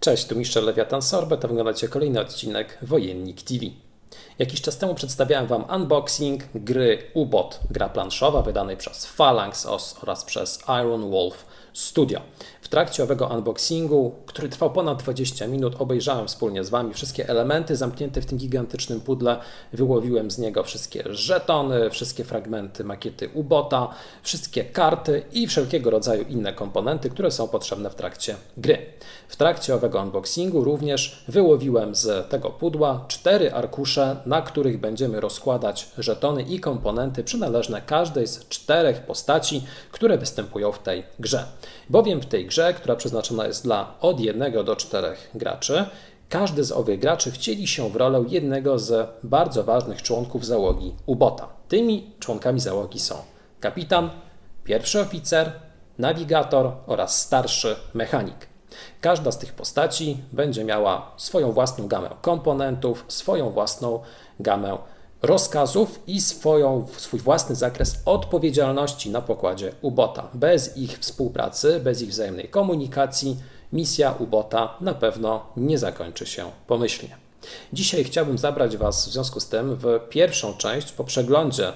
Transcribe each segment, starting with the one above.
Cześć, tu Mistrz Lewiatan Sorbet, a oglądacie kolejny odcinek Wojennik TV. Jakiś czas temu przedstawiałem Wam unboxing gry UBOT, gra planszowa wydanej przez Phalanx OS oraz przez Iron Wolf Studio. Trakcie owego unboxingu, który trwał ponad 20 minut, obejrzałem wspólnie z Wami wszystkie elementy zamknięte w tym gigantycznym pudle. Wyłowiłem z niego wszystkie żetony, wszystkie fragmenty makiety UBOTA, wszystkie karty i wszelkiego rodzaju inne komponenty, które są potrzebne w trakcie gry. W trakcie owego unboxingu również wyłowiłem z tego pudła cztery arkusze, na których będziemy rozkładać żetony i komponenty przynależne każdej z czterech postaci, które występują w tej grze. Bowiem w tej grze, która przeznaczona jest dla od jednego do czterech graczy, każdy z owych graczy wcieli się w rolę jednego z bardzo ważnych członków załogi UBOTA. Tymi członkami załogi są kapitan, pierwszy oficer, nawigator oraz starszy mechanik. Każda z tych postaci będzie miała swoją własną gamę komponentów, swoją własną gamę rozkazów i swoją, swój własny zakres odpowiedzialności na pokładzie UBOTA. Bez ich współpracy, bez ich wzajemnej komunikacji, misja UBOTA na pewno nie zakończy się pomyślnie. Dzisiaj chciałbym zabrać Was w związku z tym w pierwszą część po przeglądzie,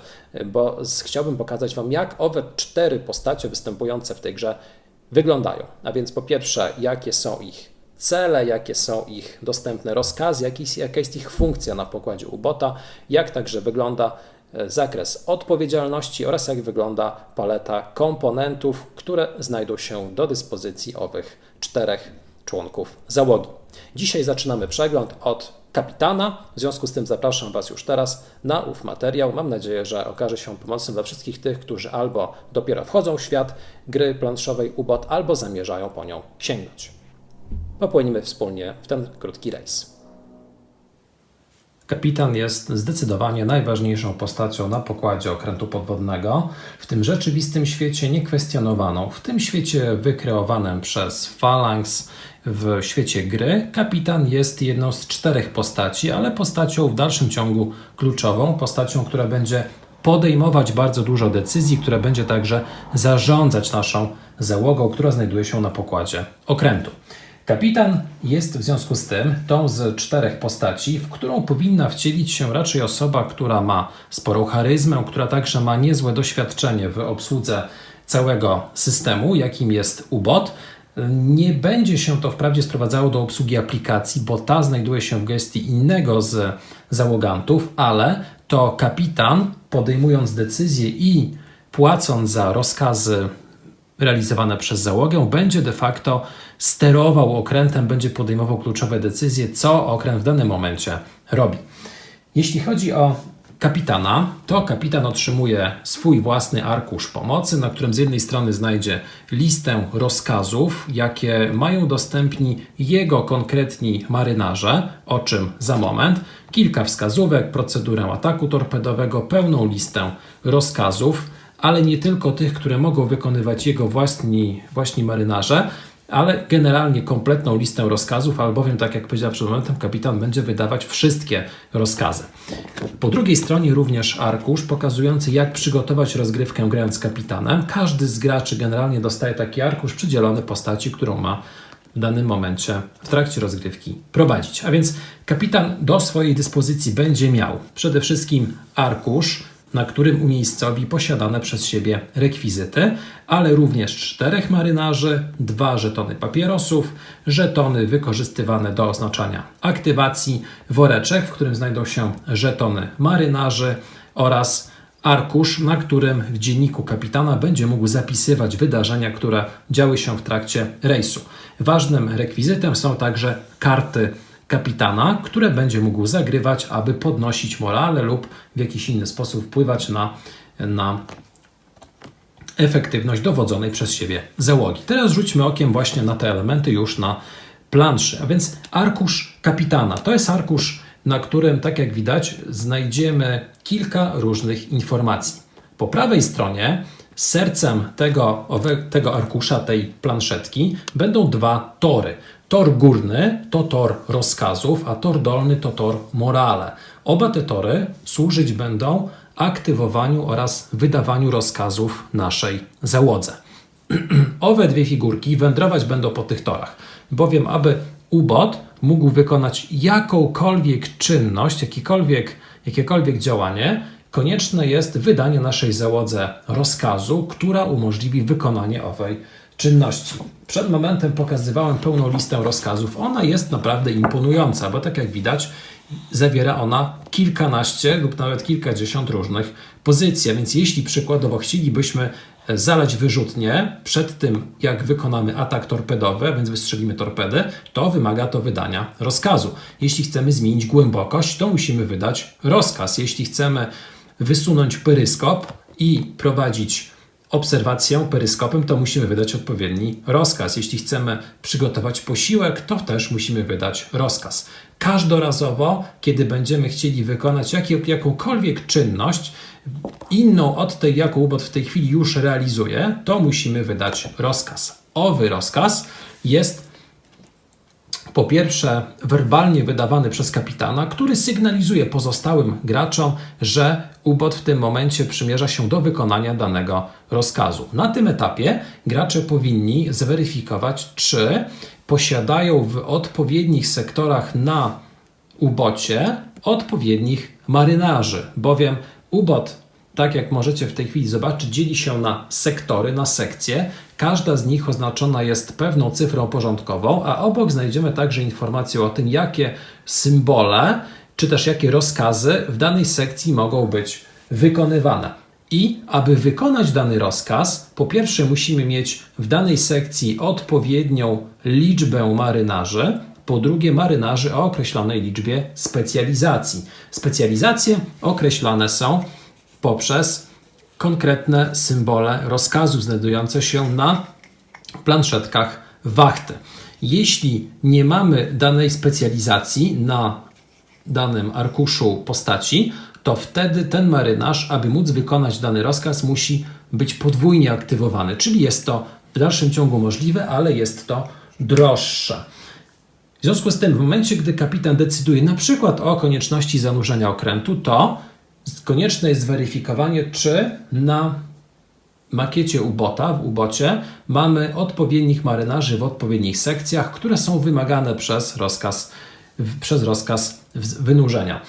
bo chciałbym pokazać Wam, jak owe cztery postacie występujące w tej grze wyglądają. A więc po pierwsze, jakie są ich cele, jakie są ich dostępne rozkazy, jaka jest ich funkcja na pokładzie UBOTA, jak także wygląda e, zakres odpowiedzialności oraz jak wygląda paleta komponentów, które znajdą się do dyspozycji owych czterech członków załogi. Dzisiaj zaczynamy przegląd od kapitana, w związku z tym zapraszam Was już teraz na ów materiał. Mam nadzieję, że okaże się pomocny dla wszystkich tych, którzy albo dopiero wchodzą w świat gry planszowej UBOT, albo zamierzają po nią sięgnąć. Popłynimy wspólnie w ten krótki rejs. Kapitan jest zdecydowanie najważniejszą postacią na pokładzie okrętu podwodnego, w tym rzeczywistym świecie niekwestionowaną, w tym świecie wykreowanym przez Phalanx w świecie gry. Kapitan jest jedną z czterech postaci, ale postacią w dalszym ciągu kluczową, postacią, która będzie podejmować bardzo dużo decyzji, która będzie także zarządzać naszą załogą, która znajduje się na pokładzie okrętu. Kapitan jest w związku z tym tą z czterech postaci, w którą powinna wcielić się raczej osoba, która ma sporą charyzmę, która także ma niezłe doświadczenie w obsłudze całego systemu, jakim jest UBOT. Nie będzie się to wprawdzie sprowadzało do obsługi aplikacji, bo ta znajduje się w gestii innego z załogantów, ale to kapitan, podejmując decyzje i płacąc za rozkazy realizowane przez załogę, będzie de facto sterował okrętem, będzie podejmował kluczowe decyzje, co okręt w danym momencie robi. Jeśli chodzi o kapitana, to kapitan otrzymuje swój własny arkusz pomocy, na którym z jednej strony znajdzie listę rozkazów, jakie mają dostępni jego konkretni marynarze, o czym za moment, kilka wskazówek, procedurę ataku torpedowego, pełną listę rozkazów, ale nie tylko tych, które mogą wykonywać jego własni, właśnie marynarze, ale generalnie kompletną listę rozkazów, albowiem, tak jak powiedziałem przed momentem, kapitan będzie wydawać wszystkie rozkazy. Po drugiej stronie również arkusz pokazujący, jak przygotować rozgrywkę grając kapitanem. Każdy z graczy generalnie dostaje taki arkusz przydzielony postaci, którą ma w danym momencie w trakcie rozgrywki prowadzić. A więc kapitan do swojej dyspozycji będzie miał przede wszystkim arkusz, na którym umiejscowi posiadane przez siebie rekwizyty, ale również czterech marynarzy, dwa żetony papierosów, żetony wykorzystywane do oznaczania aktywacji, woreczek, w którym znajdą się żetony marynarzy oraz arkusz, na którym w dzienniku kapitana będzie mógł zapisywać wydarzenia, które działy się w trakcie rejsu. Ważnym rekwizytem są także karty kapitana, które będzie mógł zagrywać, aby podnosić morale lub w jakiś inny sposób wpływać na, na efektywność dowodzonej przez siebie załogi. Teraz rzućmy okiem właśnie na te elementy już na planszy. A więc arkusz kapitana. To jest arkusz, na którym, tak jak widać, znajdziemy kilka różnych informacji. Po prawej stronie sercem tego, tego arkusza, tej planszetki, będą dwa tory. Tor górny to tor rozkazów, a tor dolny to tor morale. Oba te tory służyć będą aktywowaniu oraz wydawaniu rozkazów naszej załodze. Owe dwie figurki wędrować będą po tych torach, bowiem aby ubot mógł wykonać jakąkolwiek czynność, jakikolwiek, jakiekolwiek działanie, konieczne jest wydanie naszej załodze rozkazu, która umożliwi wykonanie owej czynności. Przed momentem pokazywałem pełną listę rozkazów. Ona jest naprawdę imponująca, bo tak jak widać, zawiera ona kilkanaście lub nawet kilkadziesiąt różnych pozycji. A więc jeśli przykładowo chcielibyśmy e, zalać wyrzutnię przed tym, jak wykonamy atak torpedowy, więc wystrzelimy torpedy, to wymaga to wydania rozkazu. Jeśli chcemy zmienić głębokość, to musimy wydać rozkaz. Jeśli chcemy wysunąć peryskop i prowadzić obserwację peryskopem, to musimy wydać odpowiedni rozkaz. Jeśli chcemy przygotować posiłek, to też musimy wydać rozkaz. Każdorazowo, kiedy będziemy chcieli wykonać jak, jakąkolwiek czynność, inną od tej, jaką ubot w tej chwili już realizuje, to musimy wydać rozkaz. Owy rozkaz jest po pierwsze werbalnie wydawany przez kapitana, który sygnalizuje pozostałym graczom, że ubot w tym momencie przymierza się do wykonania danego rozkazu. Na tym etapie gracze powinni zweryfikować, czy posiadają w odpowiednich sektorach na ubocie odpowiednich marynarzy, bowiem ubot tak jak możecie w tej chwili zobaczyć, dzieli się na sektory, na sekcje. Każda z nich oznaczona jest pewną cyfrą porządkową, a obok znajdziemy także informację o tym, jakie symbole czy też jakie rozkazy w danej sekcji mogą być wykonywane. I aby wykonać dany rozkaz, po pierwsze musimy mieć w danej sekcji odpowiednią liczbę marynarzy, po drugie marynarzy o określonej liczbie specjalizacji. Specjalizacje określane są poprzez konkretne symbole rozkazu znajdujące się na planszetkach wachty. Jeśli nie mamy danej specjalizacji na danym arkuszu postaci, to wtedy ten marynarz, aby móc wykonać dany rozkaz, musi być podwójnie aktywowany, czyli jest to w dalszym ciągu możliwe, ale jest to droższe. W związku z tym, w momencie, gdy kapitan decyduje na przykład o konieczności zanurzenia okrętu, to konieczne jest zweryfikowanie, czy na makiecie ubota, w ubocie, mamy odpowiednich marynarzy w odpowiednich sekcjach, które są wymagane przez rozkaz, przez rozkaz wynurzenia.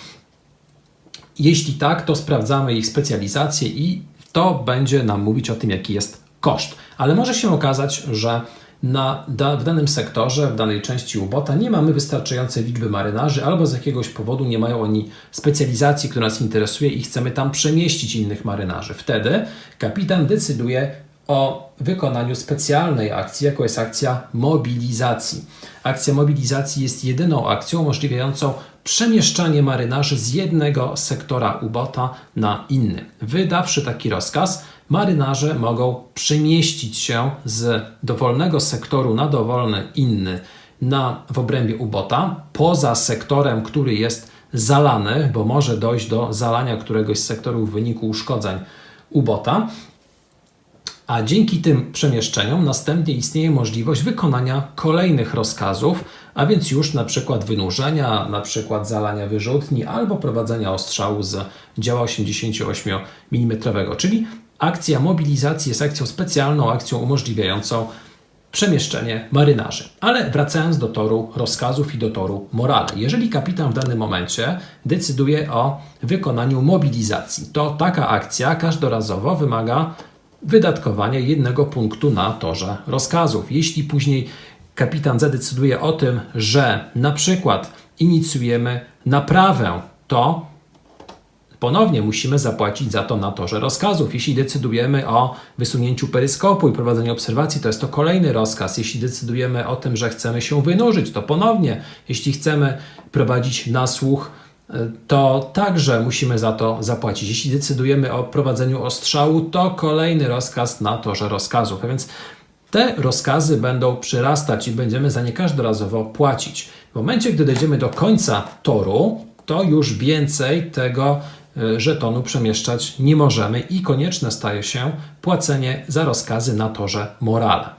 Jeśli tak, to sprawdzamy ich specjalizację i to będzie nam mówić o tym, jaki jest koszt. Ale może się okazać, że na, da, w danym sektorze, w danej części ubota nie mamy wystarczającej liczby marynarzy, albo z jakiegoś powodu nie mają oni specjalizacji, która nas interesuje i chcemy tam przemieścić innych marynarzy. Wtedy kapitan decyduje o wykonaniu specjalnej akcji, jaką jest akcja mobilizacji. Akcja mobilizacji jest jedyną akcją umożliwiającą przemieszczanie marynarzy z jednego sektora ubota na inny. Wydawszy taki rozkaz, marynarze mogą przemieścić się z dowolnego sektoru na dowolny inny na, w obrębie ubota, poza sektorem, który jest zalany, bo może dojść do zalania któregoś z sektorów w wyniku uszkodzeń ubota. A dzięki tym przemieszczeniom następnie istnieje możliwość wykonania kolejnych rozkazów, a więc już na przykład wynurzenia, na przykład zalania wyrzutni albo prowadzenia ostrzału z działa 88 mm, czyli Akcja mobilizacji jest akcją specjalną, akcją umożliwiającą przemieszczenie marynarzy. Ale wracając do toru rozkazów i do toru morale. Jeżeli kapitan w danym momencie decyduje o wykonaniu mobilizacji, to taka akcja każdorazowo wymaga wydatkowania jednego punktu na torze rozkazów. Jeśli później kapitan zadecyduje o tym, że na przykład inicjujemy naprawę, to Ponownie musimy zapłacić za to na torze rozkazów. Jeśli decydujemy o wysunięciu peryskopu i prowadzeniu obserwacji, to jest to kolejny rozkaz. Jeśli decydujemy o tym, że chcemy się wynurzyć, to ponownie. Jeśli chcemy prowadzić nasłuch, e, to także musimy za to zapłacić. Jeśli decydujemy o prowadzeniu ostrzału, to kolejny rozkaz na torze rozkazów. A więc te rozkazy będą przyrastać i będziemy za nie każdorazowo płacić. W momencie, gdy dojdziemy do końca toru, to już więcej tego żetonu przemieszczać nie możemy i konieczne staje się płacenie za rozkazy na torze morale.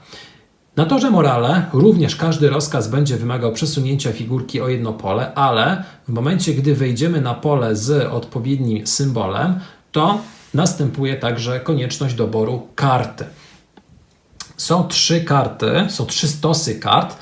Na torze morale również każdy rozkaz będzie wymagał przesunięcia figurki o jedno pole, ale w momencie, gdy wejdziemy na pole z odpowiednim symbolem, to następuje także konieczność doboru karty. Są trzy karty, są trzy stosy kart,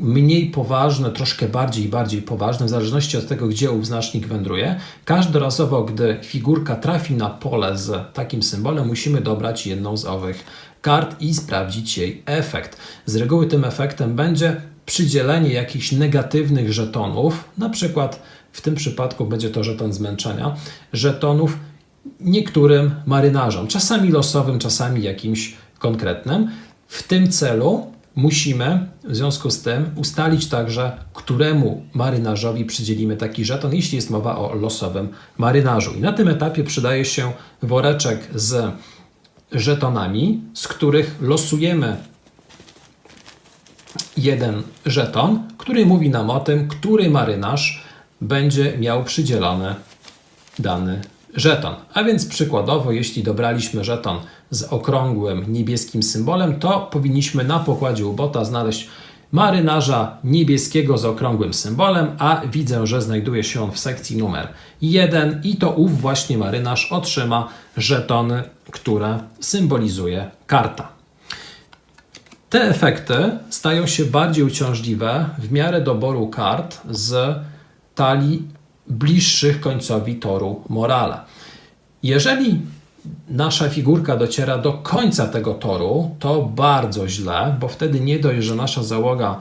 mniej poważne, troszkę bardziej i bardziej poważne, w zależności od tego, gdzie ów znacznik wędruje. Każdorazowo, gdy figurka trafi na pole z takim symbolem, musimy dobrać jedną z owych kart i sprawdzić jej efekt. Z reguły tym efektem będzie przydzielenie jakichś negatywnych żetonów, na przykład w tym przypadku będzie to żeton zmęczenia, żetonów niektórym marynarzom, czasami losowym, czasami jakimś konkretnym. W tym celu musimy w związku z tym ustalić także, któremu marynarzowi przydzielimy taki żeton, jeśli jest mowa o losowym marynarzu. I na tym etapie przydaje się woreczek z żetonami, z których losujemy jeden żeton, który mówi nam o tym, który marynarz będzie miał przydzielony dany żeton. A więc przykładowo, jeśli dobraliśmy żeton z okrągłym niebieskim symbolem, to powinniśmy na pokładzie ubota znaleźć marynarza niebieskiego z okrągłym symbolem, a widzę, że znajduje się on w sekcji numer 1 i to ów właśnie marynarz otrzyma żetony, które symbolizuje karta. Te efekty stają się bardziej uciążliwe w miarę doboru kart z talii bliższych końcowi toru morale. Jeżeli nasza figurka dociera do końca tego toru, to bardzo źle, bo wtedy nie dość, że nasza załoga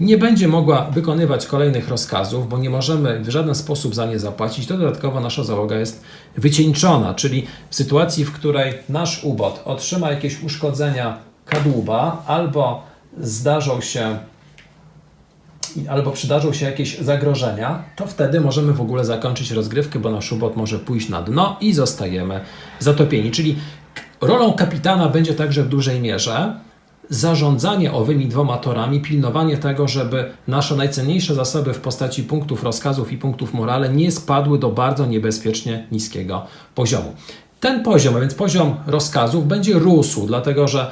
nie będzie mogła wykonywać kolejnych rozkazów, bo nie możemy w żaden sposób za nie zapłacić, to dodatkowo nasza załoga jest wycieńczona, czyli w sytuacji, w której nasz ubot otrzyma jakieś uszkodzenia kadłuba albo zdarzą się albo przydarzą się jakieś zagrożenia, to wtedy możemy w ogóle zakończyć rozgrywkę, bo nasz ubot może pójść na dno i zostajemy zatopieni. Czyli rolą kapitana będzie także w dużej mierze zarządzanie owymi dwoma torami, pilnowanie tego, żeby nasze najcenniejsze zasoby w postaci punktów rozkazów i punktów morale nie spadły do bardzo niebezpiecznie niskiego poziomu. Ten poziom, a więc poziom rozkazów, będzie rósł, dlatego że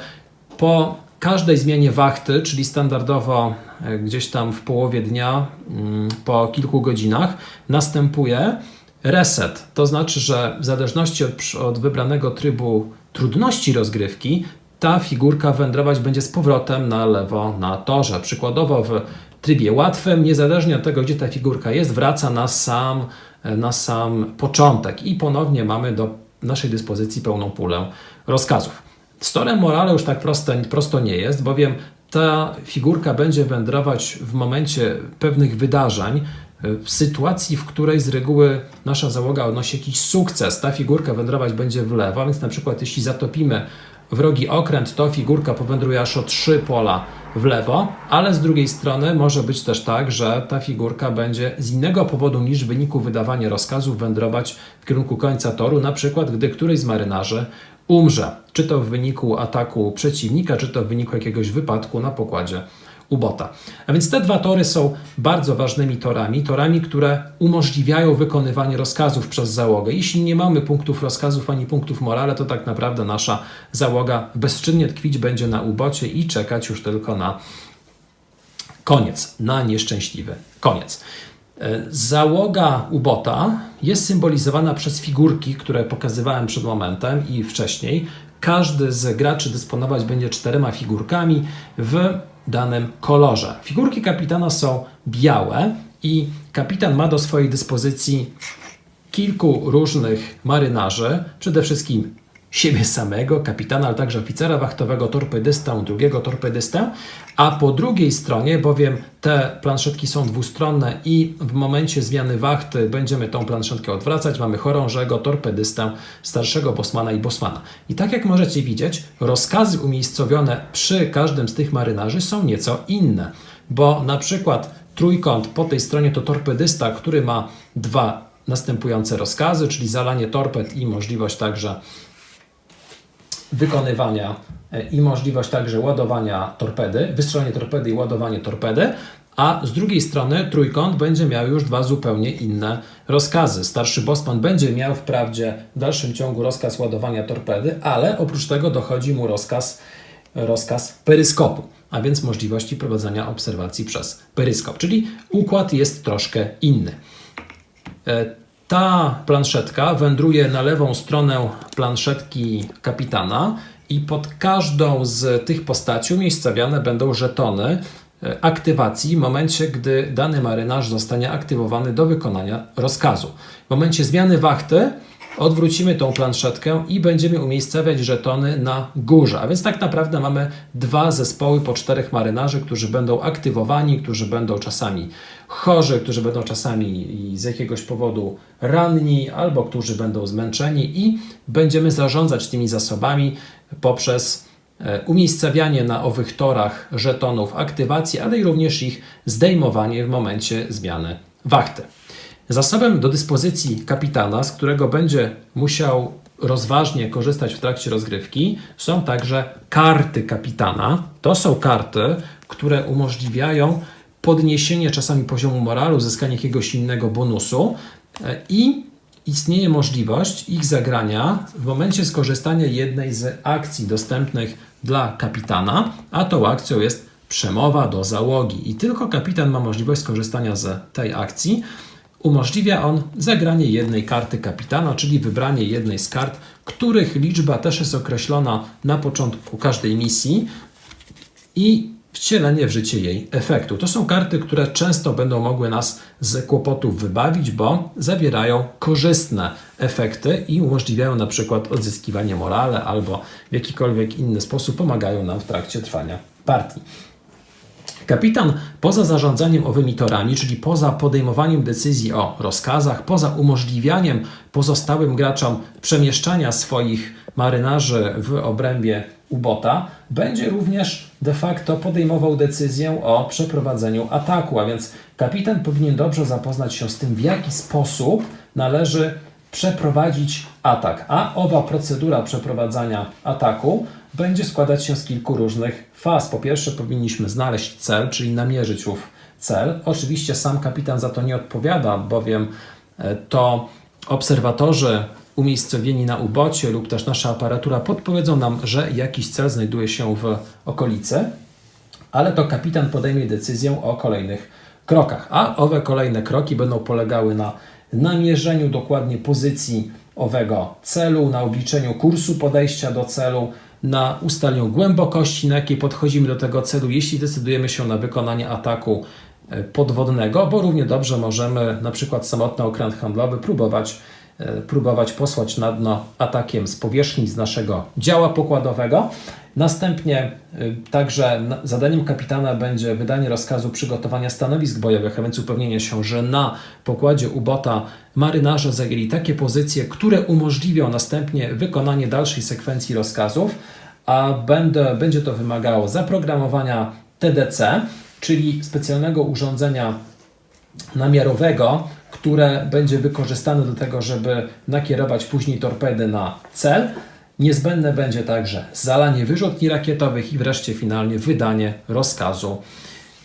po każdej zmianie wachty, czyli standardowo e, gdzieś tam w połowie dnia, mm, po kilku godzinach, następuje reset. To znaczy, że w zależności od, od wybranego trybu trudności rozgrywki, ta figurka wędrować będzie z powrotem na lewo na torze. Przykładowo w trybie łatwym, niezależnie od tego, gdzie ta figurka jest, wraca na sam, e, na sam początek i ponownie mamy do naszej dyspozycji pełną pulę rozkazów. Z torem morale już tak prosto, prosto nie jest, bowiem ta figurka będzie wędrować w momencie pewnych wydarzeń, w sytuacji, w której z reguły nasza załoga odnosi jakiś sukces. Ta figurka wędrować będzie w lewo, więc na przykład jeśli zatopimy wrogi okręt, to figurka powędruje aż o trzy pola w lewo, ale z drugiej strony może być też tak, że ta figurka będzie z innego powodu niż w wyniku wydawania rozkazów wędrować w kierunku końca toru, na przykład gdy któryś z marynarzy umrze, czy to w wyniku ataku przeciwnika, czy to w wyniku jakiegoś wypadku na pokładzie ubota. A więc te dwa tory są bardzo ważnymi torami, torami, które umożliwiają wykonywanie rozkazów przez załogę. Jeśli nie mamy punktów rozkazów ani punktów morale, to tak naprawdę nasza załoga bezczynnie tkwić będzie na ubocie i czekać już tylko na koniec, na nieszczęśliwy koniec. E, załoga ubota jest symbolizowana przez figurki, które pokazywałem przed momentem i wcześniej. Każdy z graczy dysponować będzie czterema figurkami w danym kolorze. Figurki kapitana są białe i kapitan ma do swojej dyspozycji kilku różnych marynarzy, przede wszystkim siebie samego, kapitana, ale także oficera wachtowego, torpedystę, drugiego torpedystę, a po drugiej stronie, bowiem te planszetki są dwustronne i w momencie zmiany wachty będziemy tą planszetkę odwracać, mamy chorążego, torpedystę, starszego bosmana i bosmana. I tak jak możecie widzieć, rozkazy umiejscowione przy każdym z tych marynarzy są nieco inne, bo na przykład trójkąt po tej stronie to torpedysta, który ma dwa następujące rozkazy, czyli zalanie torped i możliwość także wykonywania e, i możliwość także ładowania torpedy, wystrzelenie torpedy i ładowanie torpedy, a z drugiej strony trójkąt będzie miał już dwa zupełnie inne rozkazy. Starszy Bosman będzie miał wprawdzie w dalszym ciągu rozkaz ładowania torpedy, ale oprócz tego dochodzi mu rozkaz, rozkaz peryskopu, a więc możliwości prowadzenia obserwacji przez peryskop, czyli układ jest troszkę inny. Ta planszetka wędruje na lewą stronę planszetki kapitana i pod każdą z tych postaci umiejscowione będą żetony e, aktywacji w momencie, gdy dany marynarz zostanie aktywowany do wykonania rozkazu. W momencie zmiany wachty odwrócimy tą planszetkę i będziemy umiejscawiać żetony na górze. A więc tak naprawdę mamy dwa zespoły po czterech marynarzy, którzy będą aktywowani, którzy będą czasami chorzy, którzy będą czasami z jakiegoś powodu ranni, albo którzy będą zmęczeni i będziemy zarządzać tymi zasobami poprzez e, umiejscawianie na owych torach żetonów aktywacji, ale i również ich zdejmowanie w momencie zmiany wachty. Zasobem do dyspozycji kapitana, z którego będzie musiał rozważnie korzystać w trakcie rozgrywki, są także karty kapitana. To są karty, które umożliwiają podniesienie czasami poziomu moralu, uzyskanie jakiegoś innego bonusu e, i istnieje możliwość ich zagrania w momencie skorzystania jednej z akcji dostępnych dla kapitana, a tą akcją jest przemowa do załogi i tylko kapitan ma możliwość skorzystania z tej akcji. Umożliwia on zagranie jednej karty kapitana, czyli wybranie jednej z kart, których liczba też jest określona na początku każdej misji i wcielenie w życie jej efektu. To są karty, które często będą mogły nas z kłopotów wybawić, bo zawierają korzystne efekty i umożliwiają na przykład odzyskiwanie morale albo w jakikolwiek inny sposób pomagają nam w trakcie trwania partii. Kapitan poza zarządzaniem owymi torami, czyli poza podejmowaniem decyzji o rozkazach, poza umożliwianiem pozostałym graczom przemieszczania swoich marynarzy w obrębie ubota, będzie również de facto podejmował decyzję o przeprowadzeniu ataku, a więc kapitan powinien dobrze zapoznać się z tym, w jaki sposób należy przeprowadzić atak. A owa procedura przeprowadzania ataku będzie składać się z kilku różnych faz. Po pierwsze, powinniśmy znaleźć cel, czyli namierzyć ów cel. Oczywiście sam kapitan za to nie odpowiada, bowiem e, to obserwatorzy umiejscowieni na ubocie lub też nasza aparatura podpowiedzą nam, że jakiś cel znajduje się w okolicy, ale to kapitan podejmie decyzję o kolejnych krokach. A owe kolejne kroki będą polegały na namierzeniu dokładnie pozycji owego celu, na obliczeniu kursu podejścia do celu, na ustaleniu głębokości, na jakiej podchodzimy do tego celu, jeśli decydujemy się na wykonanie ataku e, podwodnego, bo równie dobrze możemy na przykład samotny okręt handlowy próbować, e, próbować posłać na dno atakiem z powierzchni z naszego działa pokładowego. Następnie e, także zadaniem kapitana będzie wydanie rozkazu przygotowania stanowisk bojowych, a więc upewnienie się, że na pokładzie ubota marynarze zajęli takie pozycje, które umożliwią następnie wykonanie dalszej sekwencji rozkazów, a będę, będzie to wymagało zaprogramowania TDC, czyli specjalnego urządzenia namiarowego, które będzie wykorzystane do tego, żeby nakierować później torpedy na cel. Niezbędne będzie także zalanie wyrzutni rakietowych i wreszcie finalnie wydanie rozkazu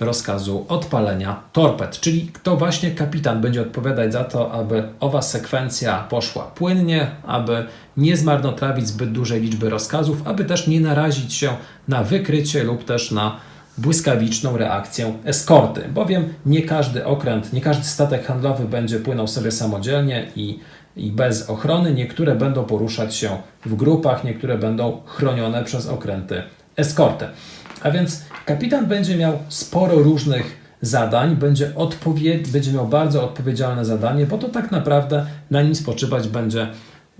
rozkazu odpalenia torped, czyli to właśnie kapitan będzie odpowiadać za to, aby owa sekwencja poszła płynnie, aby nie zmarnotrawić zbyt dużej liczby rozkazów, aby też nie narazić się na wykrycie lub też na błyskawiczną reakcję eskorty, bowiem nie każdy okręt, nie każdy statek handlowy będzie płynął sobie samodzielnie i, i bez ochrony. Niektóre będą poruszać się w grupach, niektóre będą chronione przez okręty eskorty. A więc kapitan będzie miał sporo różnych zadań, będzie, odpowied- będzie miał bardzo odpowiedzialne zadanie, bo to tak naprawdę na nim spoczywać będzie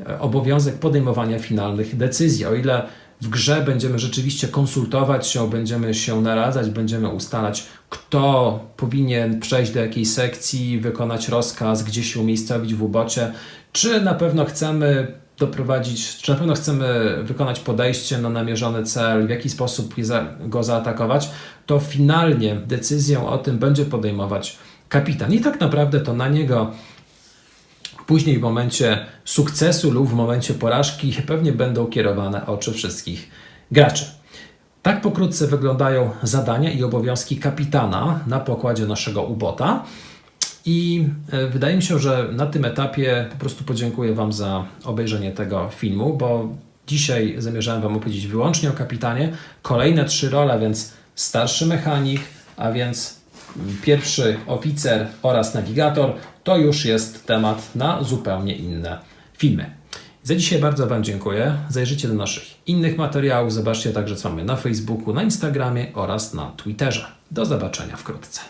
e, obowiązek podejmowania finalnych decyzji. O ile w grze będziemy rzeczywiście konsultować się, będziemy się naradzać, będziemy ustalać, kto powinien przejść do jakiej sekcji, wykonać rozkaz, gdzie się umiejscowić w ubocie, czy na pewno chcemy doprowadzić, czy na pewno chcemy wykonać podejście na namierzony cel, w jaki sposób go zaatakować, to finalnie decyzję o tym będzie podejmować kapitan. I tak naprawdę to na niego później w momencie sukcesu lub w momencie porażki pewnie będą kierowane oczy wszystkich graczy. Tak pokrótce wyglądają zadania i obowiązki kapitana na pokładzie naszego ubota. I e, wydaje mi się, że na tym etapie po prostu podziękuję Wam za obejrzenie tego filmu, bo dzisiaj zamierzałem Wam opowiedzieć wyłącznie o kapitanie. Kolejne trzy role, więc starszy mechanik, a więc pierwszy oficer oraz nawigator, to już jest temat na zupełnie inne filmy. Za dzisiaj bardzo Wam dziękuję. Zajrzyjcie do naszych innych materiałów, zobaczcie także co mamy na Facebooku, na Instagramie oraz na Twitterze. Do zobaczenia wkrótce.